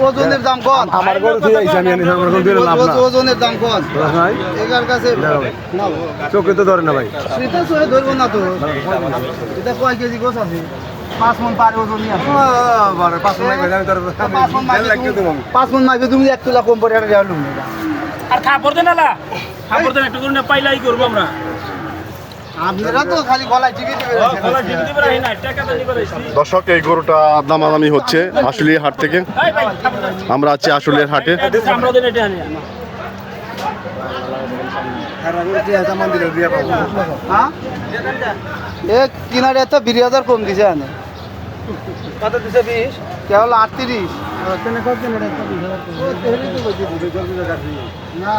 ওজনের দাম দাম। না চোখে তো ধরে না ভাই না তো কয় কেজি আছে পাঁচ মন পারে পাঁচ তুমি- এক তুলা কম পরে আর খাবার দেন না খাবার দেন, একটু করে পাইলাই করব আমরা দর্শক এই গরুটা দামাদামি হচ্ছে আশুলিয়া হাট থেকে। আমরা আছি আশুলিয়ার হাটে। আমরা দেন এটা আনি। হ্যাঁ? এ কিনারে তো বিশ হাজার কম দিছে আনে? কত দিছে বিশ? কেবল আটত্রিশ। না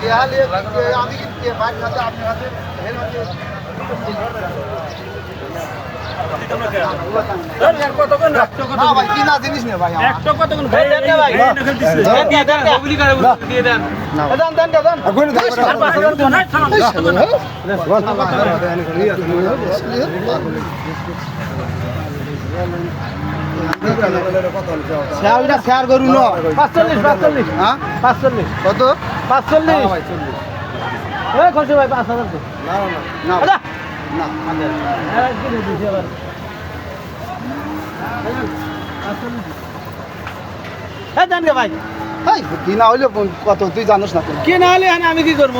দেহালি আমি কি বাইক হাতে আপনি হাতে কত কোন না ভাই কিনা জিনিস নেই ভাই আমার। একটা কত কোন ভাই দেন না ভাই। শেয়ার করুন না। পাঁচচল্লিশ পাঁচচল্লিশ হ্যাঁ পাঁচচল্লিশ কত পাঁচচল্লিশ ভাই পাঁচ হাজার না আচ্ছা। না কিনে দিছি আবার এই দেন গে ভাই। এই, কিনা হইলে কত তুই জানিস না কেন কি না হলে এখন আমি কি করব?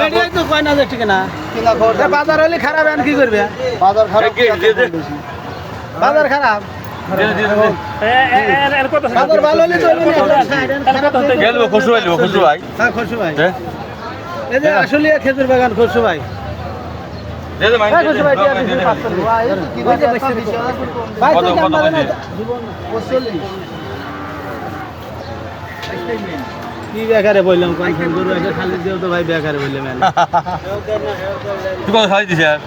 মেডিয়াই তো কয় না যে ঠিক না। কিনা খবর? এ বাজার হলে খারাপ এখন কি করবে? বাজার খারাপ কি এত বাজার খারাপ। বাজার ভালো হলে চলবে খুশু ভাইলবো খুশু ভাই হ্যাঁ হ্যাঁ? এই যে আসলে খেজুর বাগান খরচু ভাই। কি বেকারে বললাম কোন ফোন করব? একটা খালি দিও তো ভাই বেকারে বললাম তুই কত খাই দিছে আর?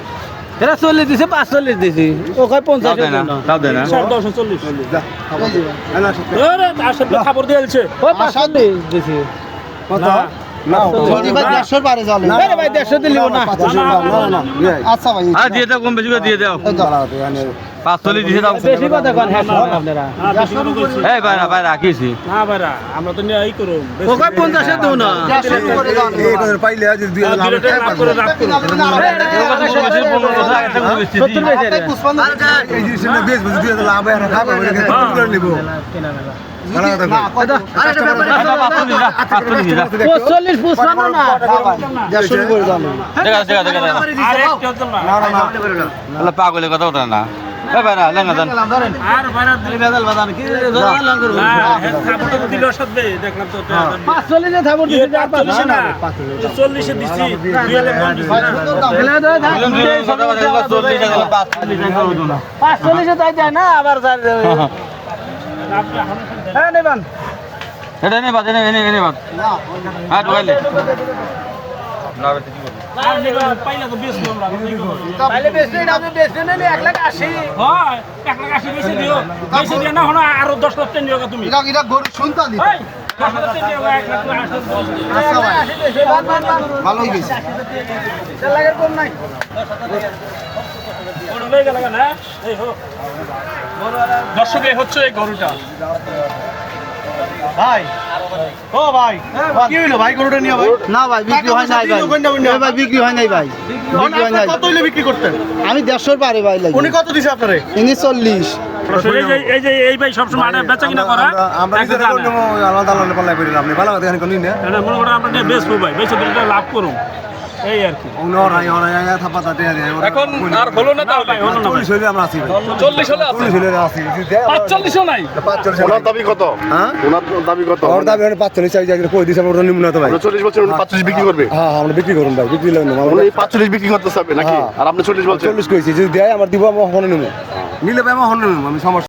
এরা চল্লিশ দিছে পাঁচচল্লিশ দিছি। ও কয় পঞ্চাশ তাও দেয় না তাও দেয় না। দশ চল্লিশ। আসলে খাবার দিয়েছে ও দিছি। যদি আচ্ছা ভাই দিয়ে দাও কম বেশি করে দিয়ে দাও দাও। বেশি কথা কন হ্যাঁ আপনারা। এই ভাই না ভাই রাখিছি না ভাইরা আমরা তো নিয়ে এই করুন ও পঞ্চাশে দেবো না। দেড়শোর উপরে যাও না। পাইলে দুই করে করুন। বেশি কথা? পঁচল্লিশ না পাগলে কথা না। এই ভাই না লেঙ্গা দেন। আর বেদাল বাদান কি? লাং করব তো দিল দেখলাম তো দিছি চল্লিশে দিছি। দিছি না দিলাম চল্লিশ চল্লিশ তাই যায় না আবার স্যার হ্যাঁ নেবেন এটা নে বাদ এনে হ্যাঁ না বেশি কি করবি পাইলা তো আমরা না আপনি এক লাখ আশি। হয় এক লাখ আশি বেশি দিও। বেশি না হলো আরও দশ লাখ টেন দিও তুমি। এটা- এটা গরু ভালোই গেছে। কম নাই। দর্শক এই হচ্ছে এই গরুটা। ভাই। ও ভাই। কি হইল ভাই গরুটা নিয়ে ভাই? না ভাই বিক্রি হয় নাই ভাই। ভাই বিক্রি হয় নাই ভাই। বিক্রি হয় নাই কত হইলে বিক্রি করতেন? আমি দেড়শোর পারে ভাই উনি কত দিছে আপনারে? ইনি চল্লিশ। এই যে এই যে এই ভাই সবসময় আটা বেচা কিনা করা একটা জানে। এটা মনে করো আমরা বেচবো ভাই। বেচে লাভ করুন। এই আর কি। এখন আর হলো না না ভাই হলো না ভাই। চল্লিশ হলে আছে। পাঁচচল্লিশও নাই। ওনার দাবি কত? হ্যাঁ? ওনার দাবি কত? ওর দাম এখন পাঁচচল্লিশ চাই যাই কই দিছে আমরা নিম্ন তো ভাই। আমরা চল্লিশ বছর উনি পাঁচচল্লিশ বিক্রি করবে। হ্যাঁ হ্যাঁ, আমরা বিক্রি করুন ভাই বিক্রি লাগবে না উনি পাঁচচল্লিশ বিক্রি করতে চাবে নাকি? হ্যাঁ। আর আপনি চল্লিশ বলছেন? চল্লিশ কইছি যদি দেয় আমার দিব আমার হনে নেব। নিলে ভাই আমার হনে নেব আমি সমস্যা